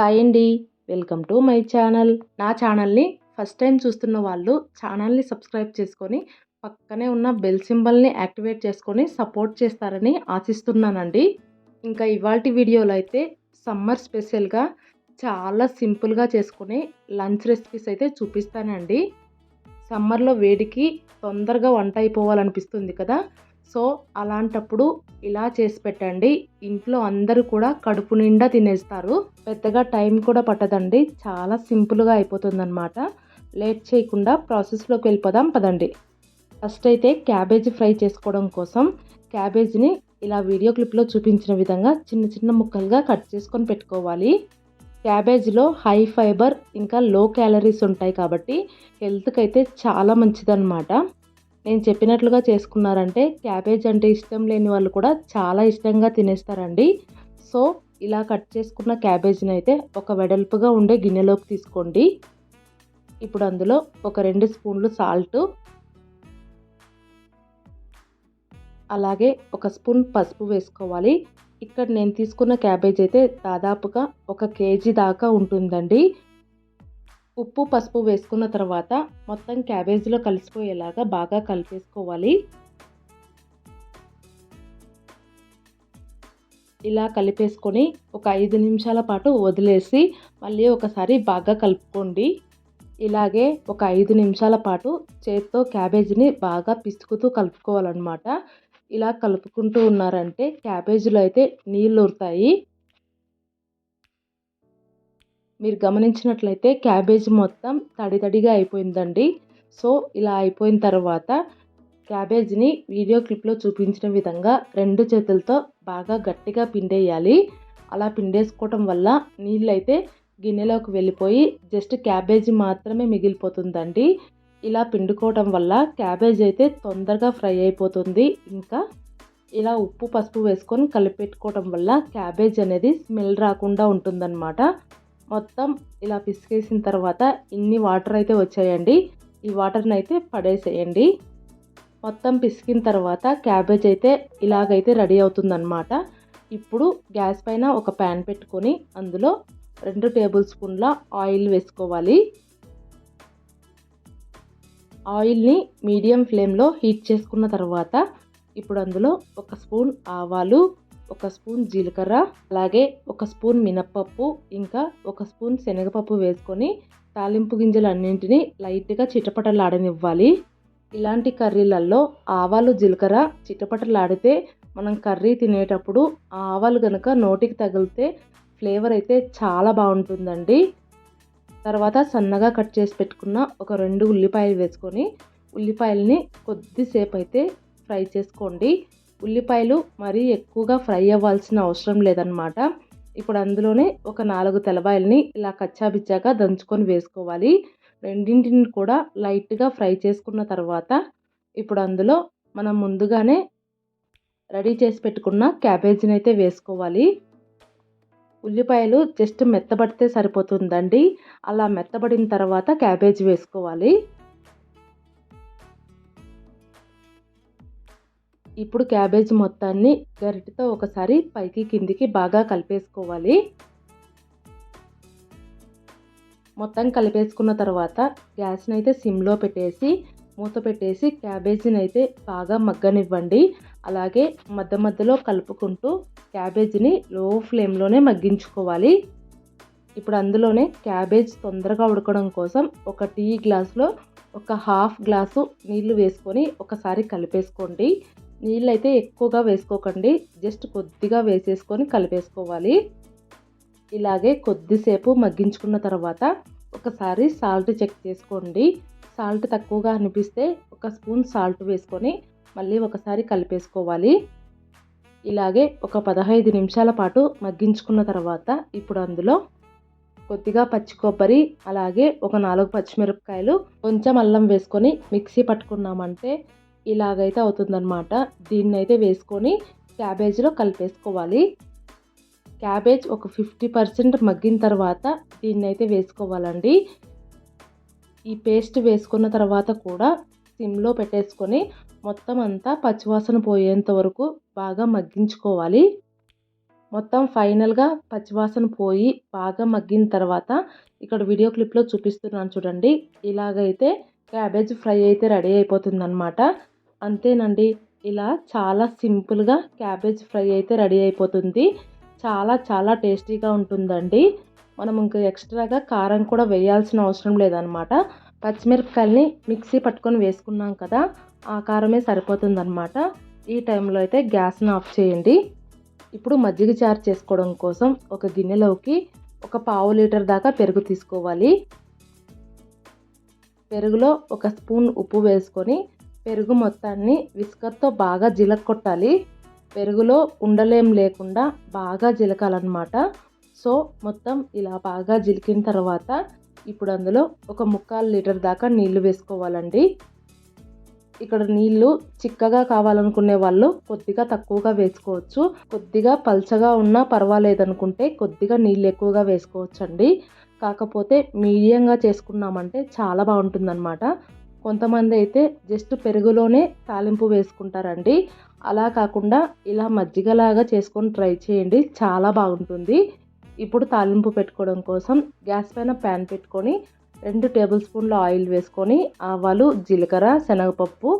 Hi అండి. Welcome to my channel. నా ఛానల్ని ఫస్ట్ టైం చూస్తున్న వాళ్ళు ఛానల్ని సబ్స్క్రైబ్ చేసుకొని పక్కనే ఉన్న బెల్ సింబల్ని యాక్టివేట్ చేసుకొని సపోర్ట్ చేస్తారని ఆశిస్తున్నానండి. ఇంకా ఇవాళ వీడియోలో అయితే సమ్మర్ స్పెషల్గా చాలా సింపుల్గా చేసుకునే లంచ్ రెసిపీస్ అయితే చూపిస్తానండి. సమ్మర్లో వేడికి తొందరగా వంట అయిపోవాలనిపిస్తుంది కదా. సో అలాంటప్పుడు ఇలా చేసి పెట్టండి. ఇంట్లో అందరూ కూడా కడుపు నిండా తినేస్తారు. పెద్దగా టైం కూడా పట్టదండి. చాలా సింపుల్గా అయిపోతుందన్నమాట. లేట్ చేయకుండా ప్రాసెస్లోకి వెళ్ళిపోదాం పదండి. ఫస్ట్ అయితే క్యాబేజీ ఫ్రై చేసుకోవడం కోసం క్యాబేజీని ఇలా వీడియో క్లిప్లో చూపించిన విధంగా చిన్న చిన్న ముక్కలుగా కట్ చేసుకొని పెట్టుకోవాలి. క్యాబేజీలో హై ఫైబర్ ఇంకా లో క్యాలరీస్ ఉంటాయి కాబట్టి హెల్త్కి అయితే చాలా మంచిదన్నమాట. నేను చెప్పినట్లుగా చేసుకున్నారంటే క్యాబేజ్ అంటే ఇష్టం లేని వాళ్ళు కూడా చాలా ఇష్టంగా తినేస్తారండి. సో ఇలా కట్ చేసుకున్న క్యాబేజీని అయితే ఒక వెడల్పుగా ఉండే గిన్నెలోకి తీసుకోండి. ఇప్పుడు అందులో ఒక రెండు స్పూన్లు సాల్ట్ అలాగే ఒక స్పూన్ పసుపు వేసుకోవాలి. ఇక్కడ నేను తీసుకున్న క్యాబేజ్ అయితే దాదాపుగా ఒక కేజీ దాకా ఉంటుందండి. ఉప్పు పసుపు వేసుకున్న తర్వాత మొత్తం క్యాబేజీలో కలిసిపోయేలాగా బాగా కలిపేసుకోవాలి. ఇలా కలిపేసుకొని ఒక ఐదు నిమిషాల పాటు వదిలేసి మళ్ళీ ఒకసారి బాగా కలుపుకోండి. ఇలాగే ఒక ఐదు నిమిషాల పాటు చేత్తో క్యాబేజీని బాగా పిసుకుతూ కలుపుకోవాలన్నమాట. ఇలా కలుపుకుంటూ ఉన్నారంటే క్యాబేజీలో అయితే నీళ్ళు ఉరుతాయి. మీరు గమనించినట్లయితే క్యాబేజీ మొత్తం తడి తడిగా అయిపోయిందండి. సో ఇలా అయిపోయిన తర్వాత క్యాబేజీని వీడియో క్లిప్లో చూపించిన విధంగా రెండు చేతులతో బాగా గట్టిగా పిండేయాలి. అలా పిండేసుకోవటం వల్ల నీళ్ళు అయితే గిన్నెలోకి వెళ్ళిపోయి జస్ట్ క్యాబేజీ మాత్రమే మిగిలిపోతుందండి. ఇలా పిండుకోవటం వల్ల క్యాబేజ్ అయితే తొందరగా ఫ్రై అయిపోతుంది. ఇంకా ఇలా ఉప్పు పసుపు వేసుకొని కలిపెట్టుకోవటం వల్ల క్యాబేజ్ అనేది స్మెల్ రాకుండా ఉంటుందన్నమాట. మొత్తం ఇలా పిసికేసిన తర్వాత ఇన్ని వాటర్ అయితే వచ్చాయండి. ఈ వాటర్ని అయితే పడేసేయండి. మొత్తం పిసికిన తర్వాత క్యాబేజ్ అయితే ఇలాగైతే రెడీ అవుతుందన్నమాట. ఇప్పుడు గ్యాస్ పైన ఒక ప్యాన్ పెట్టుకొని అందులో రెండు టేబుల్ స్పూన్ల ఆయిల్ వేసుకోవాలి. ఆయిల్ని మీడియం ఫ్లేమ్లో హీట్ చేసుకున్న తర్వాత ఇప్పుడు అందులో ఒక స్పూన్ ఆవాలు ఒక స్పూన్ జీలకర్ర అలాగే ఒక స్పూన్ మినప్పప్పు ఇంకా ఒక స్పూన్ శనగపప్పు వేసుకొని తాలింపు గింజలు అన్నింటినీ లైట్గా చిటపటలాడనివ్వాలి. ఇలాంటి కర్రీలలో ఆవాలు జీలకర్ర చిటపటలాడితే మనం కర్రీ తినేటప్పుడు ఆవాలు కనుక నోటికి తగిలితే ఫ్లేవర్ అయితే చాలా బాగుంటుందండి. తర్వాత సన్నగా కట్ చేసి పెట్టుకున్న ఒక రెండు ఉల్లిపాయలు వేసుకొని ఉల్లిపాయలని కొద్దిసేపు అయితే ఫ్రై చేసుకోండి. ఉల్లిపాయలు మరీ ఎక్కువగా ఫ్రై అవ్వాల్సిన అవసరం లేదనమాట ఇప్పుడు అందులోనే ఒక నాలుగు తెల్లబాయల్ని ఇలా కచ్చాబిచ్చాగా దంచుకొని వేసుకోవాలి. రెండింటిని కూడా లైట్గా ఫ్రై చేసుకున్న తర్వాత ఇప్పుడు అందులో మనం ముందుగానే రెడీ చేసి పెట్టుకున్న క్యాబేజీని అయితే వేసుకోవాలి. ఉల్లిపాయలు జస్ట్ మెత్తబడితే సరిపోతుందండి. అలా మెత్తబడిన తర్వాత క్యాబేజీ వేసుకోవాలి. ఇప్పుడు క్యాబేజ్ మొత్తాన్ని గరిటతో ఒకసారి పైకి కిందికి బాగా కలిపేసుకోవాలి. మొత్తం కలిపేసుకున్న తర్వాత గ్యాస్ని అయితే సిమ్లో పెట్టేసి మూత పెట్టేసి క్యాబేజీని అయితే బాగా మగ్గనివ్వండి. అలాగే మధ్య మధ్యలో కలుపుకుంటూ క్యాబేజీని లో ఫ్లేమ్లోనే మగ్గించుకోవాలి. ఇప్పుడు అందులోనే క్యాబేజ్ తొందరగా ఉడకడం కోసం ఒక టీ గ్లాస్లో ఒక హాఫ్ గ్లాసు నీళ్ళు వేసుకొని ఒకసారి కలిపేసుకోండి. నీళ్ళైతే ఎక్కువగా వేసుకోకండి. జస్ట్ కొద్దిగా వేసేసుకొని కలిపేసుకోవాలి. ఇలాగే కొద్దిసేపు మగ్గించుకున్న తర్వాత ఒకసారి సాల్ట్ చెక్ చేసుకోండి. సాల్ట్ తక్కువగా అనిపిస్తే ఒక స్పూన్ సాల్ట్ వేసుకొని మళ్ళీ ఒకసారి కలిపేసుకోవాలి. ఇలాగే ఒక పదహైదు నిమిషాల పాటు మగ్గించుకున్న తర్వాత ఇప్పుడు అందులో కొద్దిగా పచ్చి కొబ్బరి అలాగే ఒక నాలుగు పచ్చిమిరపకాయలు కొంచెం అల్లం వేసుకొని మిక్సీ పట్టుకున్నామంటే ఇలాగైతే అవుతుందన్నమాట. దీన్ని అయితే వేసుకొని క్యాబేజ్లో కలిపేసుకోవాలి. క్యాబేజ్ ఒక ఫిఫ్టీ పర్సెంట్ మగ్గిన తర్వాత దీన్ని అయితే వేసుకోవాలండి. ఈ పేస్ట్ వేసుకున్న తర్వాత కూడా సిమ్లో పెట్టేసుకొని మొత్తం అంతా పచ్చివాసన పోయేంత వరకు బాగా మగ్గించుకోవాలి. మొత్తం ఫైనల్గా పచ్చివాసన పోయి బాగా మగ్గిన తర్వాత ఇక్కడ వీడియో క్లిప్లో చూపిస్తున్నాను చూడండి. ఇలాగైతే క్యాబేజ్ ఫ్రై అయితే రెడీ అయిపోతుందన్నమాట. అంతేనండి. ఇలా చాలా సింపుల్గా క్యాబేజ్ ఫ్రై అయితే రెడీ అయిపోతుంది. చాలా చాలా టేస్టీగా ఉంటుందండి. మనం ఇంకా ఎక్స్ట్రాగా కారం కూడా వేయాల్సిన అవసరం లేదనమాట. పచ్చిమిరపకాయలని మిక్సీ పట్టుకొని వేసుకున్నాం కదా ఆ కారమే సరిపోతుందనమాట. ఈ టైంలో అయితే గ్యాస్ని ఆఫ్ చేయండి. ఇప్పుడు మజ్జిగ చారు చేసుకోవడం కోసం ఒక గిన్నెలోకి ఒక పావు లీటర్ దాకా పెరుగు తీసుకోవాలి. పెరుగులో ఒక స్పూన్ ఉప్పు వేసుకొని పెరుగు మొత్తాన్ని విస్కర్తో బాగా కొట్టాలి పెరుగులో ఉండలేం లేకుండా బాగా జిలకాలన్నమాట. సో మొత్తం ఇలా బాగా జిలికిన తర్వాత ఇప్పుడు అందులో ఒక ముక్కాలు లీటర్ దాకా నీళ్ళు వేసుకోవాలండి. ఇక్కడ నీళ్ళు చిక్కగా కావాలనుకునే వాళ్ళు కొద్దిగా తక్కువగా వేసుకోవచ్చు. కొద్దిగా పల్చగా ఉన్నా పర్వాలేదు అనుకుంటే కొద్దిగా నీళ్ళు ఎక్కువగా వేసుకోవచ్చు అండి కాకపోతే మీడియంగా చేసుకున్నామంటే చాలా బాగుంటుందన్నమాట. కొంతమంది అయితే జస్ట్ పెరుగులోనే తాలింపు వేసుకుంటారండి. అలా కాకుండా ఇలా మజ్జిగలాగా చేసుకొని ట్రై చేయండి. చాలా బాగుంటుంది. ఇప్పుడు తాలింపు పెట్టుకోవడం కోసం గ్యాస్ పైన ప్యాన్ పెట్టుకొని రెండు టేబుల్ స్పూన్ల ఆయిల్ వేసుకొని ఆవాలు జీలకర్ర శనగపప్పు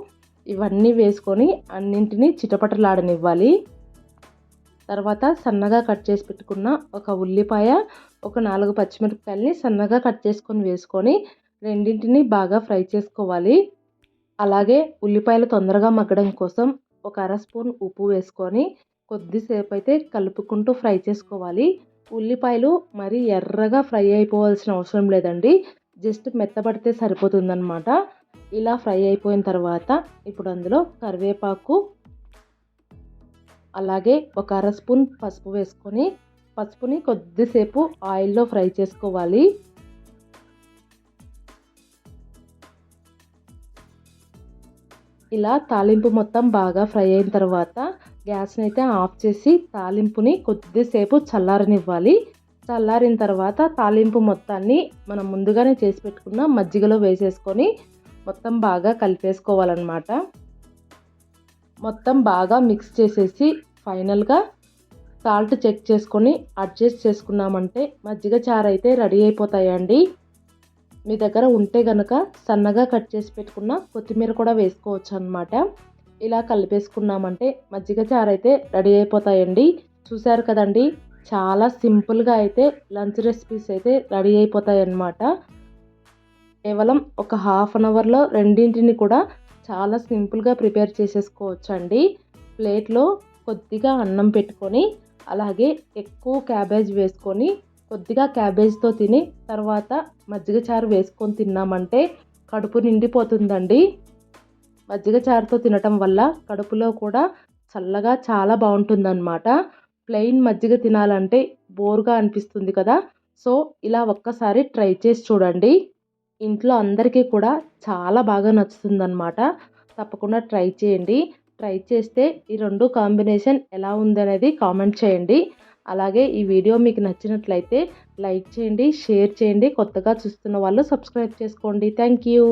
ఇవన్నీ వేసుకొని అన్నింటినీ చిటపటలాడనివ్వాలి. తర్వాత సన్నగా కట్ చేసి పెట్టుకున్న ఒక ఉల్లిపాయ ఒక నాలుగు పచ్చిమిరపకాయలని సన్నగా కట్ చేసుకొని వేసుకొని రెండింటిని బాగా ఫ్రై చేసుకోవాలి. అలాగే ఉల్లిపాయలు తొందరగా మగ్గడం కోసం ఒక అర స్పూన్ ఉప్పు వేసుకొని కొద్దిసేపు అయితే కలుపుకుంటూ ఫ్రై చేసుకోవాలి. ఉల్లిపాయలు మరి ఎర్రగా ఫ్రై అయిపోవాల్సిన అవసరం లేదండి. జస్ట్ మెత్తబడితే సరిపోతుందన్నమాట. ఇలా ఫ్రై అయిపోయిన తర్వాత ఇప్పుడు అందులో కరివేపాకు అలాగే ఒక అర స్పూన్ పసుపు వేసుకొని పసుపుని కొద్దిసేపు ఆయిల్లో ఫ్రై చేసుకోవాలి. ఇలా తాలింపు మొత్తం బాగా ఫ్రై అయిన తర్వాత గ్యాస్ని అయితే ఆఫ్ చేసి తాలింపుని కొద్దిసేపు చల్లారనివ్వాలి. చల్లారిన తర్వాత తాలింపు మొత్తాన్ని మనం ముందుగానే చేసి పెట్టుకున్న మజ్జిగలో వేసేసుకొని మొత్తం బాగా కలిపేసుకోవాలన్నమాట. మొత్తం బాగా మిక్స్ చేసేసి ఫైనల్గా సాల్ట్ చెక్ చేసుకొని అడ్జస్ట్ చేసుకున్నామంటే మజ్జిగ చారు అయితే రెడీ అయిపోతాయండి. మీ దగ్గర ఉంటే కనుక సన్నగా కట్ చేసి పెట్టుకున్న కొత్తిమీర కూడా వేసుకోవచ్చు అనమాట ఇలా కలిపేసుకున్నామంటే మజ్జిగ చారు అయితే రెడీ అయిపోతాయండి. చూసారు కదండి? చాలా సింపుల్గా అయితే లంచ్ రెసిపీస్ అయితే రెడీ అయిపోతాయి అన్నమాట. కేవలం ఒక హాఫ్ అన్ అవర్లో రెండింటిని కూడా చాలా సింపుల్గా ప్రిపేర్ చేసేసుకోవచ్చు అండి ప్లేట్లో కొద్దిగా అన్నం పెట్టుకొని అలాగే ఎక్కువ క్యాబేజ్ వేసుకొని కొద్దిగా క్యాబేజ్తో తిని తర్వాత మజ్జిగ చారు వేసుకొని తిన్నామంటే కడుపు నిండిపోతుందండి. మజ్జిగ చారుతో తినటం వల్ల కడుపులో కూడా చల్లగా చాలా బాగుంటుందన్నమాట. ప్లెయిన్ మజ్జిగ తినాలంటే బోర్గా అనిపిస్తుంది కదా. సో ఇలా ఒక్కసారి ట్రై చేసి చూడండి. ఇంట్లో అందరికీ కూడా చాలా బాగా నచ్చుతుందన్నమాట. తప్పకుండా ట్రై చేయండి. ట్రై చేస్తే ఈ రెండు కాంబినేషన్ ఎలా ఉందనేది కామెంట్ చేయండి. అలాగే ఈ వీడియో మీకు నచ్చినట్లయితే లైక్ చేయండి షేర్ చేయండి కొత్తగా చూస్తున్న వాళ్ళు సబ్స్క్రైబ్ చేసుకోండి. Thank you.